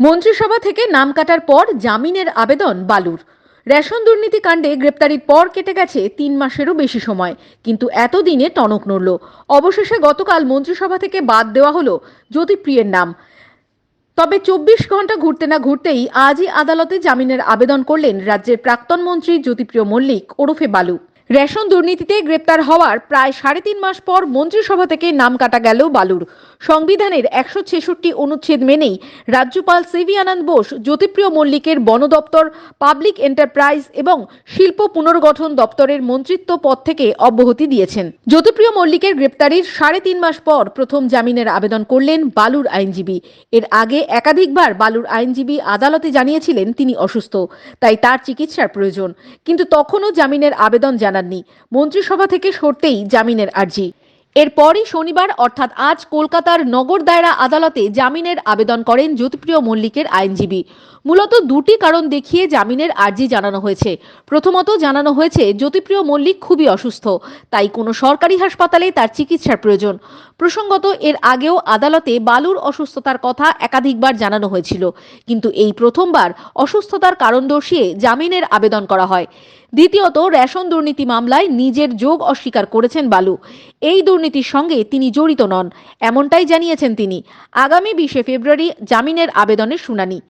মন্ত্রিসভা থেকে নাম কাটার পর জামিনের আবেদন বালুর। রেশন দুর্নীতি কাণ্ডে গ্রেপ্তারির পর কেটে গেছে তিন মাসেরও বেশি সময়, কিন্তু এতদিনে টনক নড়ল। অবশেষে গতকাল মন্ত্রিসভা থেকে বাদ দেওয়া হলো জ্যোতিপ্রিয়ের নাম। তবে চব্বিশ ঘণ্টা ঘুরতে না ঘুরতেই আজই আদালতে জামিনের আবেদন করলেন রাজ্যের প্রাক্তন মন্ত্রী জ্যোতিপ্রিয় মল্লিক, ওরফে বালু। রেশন দুর্নীতিতে গ্রেপ্তার হওয়ার প্রায় সাড়ে তিন মাস পর মন্ত্রিসভা থেকে নাম কাটা গেল বালুর। সংবিধানের একশো ছেষট্টি অনুচ্ছেদ মেনেই রাজ্যপাল সিভি আনন্দ বোস, জ্যোতিপ্রিয় মল্লিকের বন দপ্তর, পাবলিক এন্টারপ্রাইজ এবং শিল্প পুনর্গঠন দপ্তরের মন্ত্রিত্ব পদ থেকে অব্যাহতি দিয়েছেন। জ্যোতিপ্রিয় মল্লিকের গ্রেপ্তারির সাড়ে তিন মাস পর প্রথম জামিনের আবেদন করলেন বালুর আইনজীবী। এর আগে একাধিকবার বালুর আইনজীবী আদালতে জানিয়েছিলেন তিনি অসুস্থ, তাই তার চিকিৎসার প্রয়োজন। কিন্তু তখনও জামিনের আবেদন জানাননি। মন্ত্রিসভা থেকে সরতেই জামিনের আর্জি। এরপরই শনিবার, অর্থাৎ আজ কলকাতার নগর দায়রা আদালতে জামিনের আবেদন করেন জ্যোতিপ্রিয় মল্লিকের আইনজীবী। মূলত দুটি কারণ দেখিয়ে জামিনের আর্জি জানানো হয়েছে। প্রথমত জানানো হয়েছে, জ্যোতিপ্রিয় মল্লিক খুবই অসুস্থ, তাই কোনো সরকারি হাসপাতালে তার চিকিৎসার প্রয়োজন। প্রসঙ্গত, এর আগেও আদালতে বালুর অসুস্থতার কথা একাধিকবার জানানো হয়েছিল, কিন্তু এই প্রথমবার অসুস্থতার কারণ দর্শিয়ে জামিনের আবেদন করা হয়। দ্বিতীয়ত, রেশন দুর্নীতি মামলায় নিজের যোগ অস্বীকার করেছেন বালু। এই দুর্নীতির সঙ্গে তিনি জড়িত নন এমনটাই জানিয়েছেন তিনি। আগামী বিশে ফেব্রুয়ারি জামিনের আবেদনের শুনানি।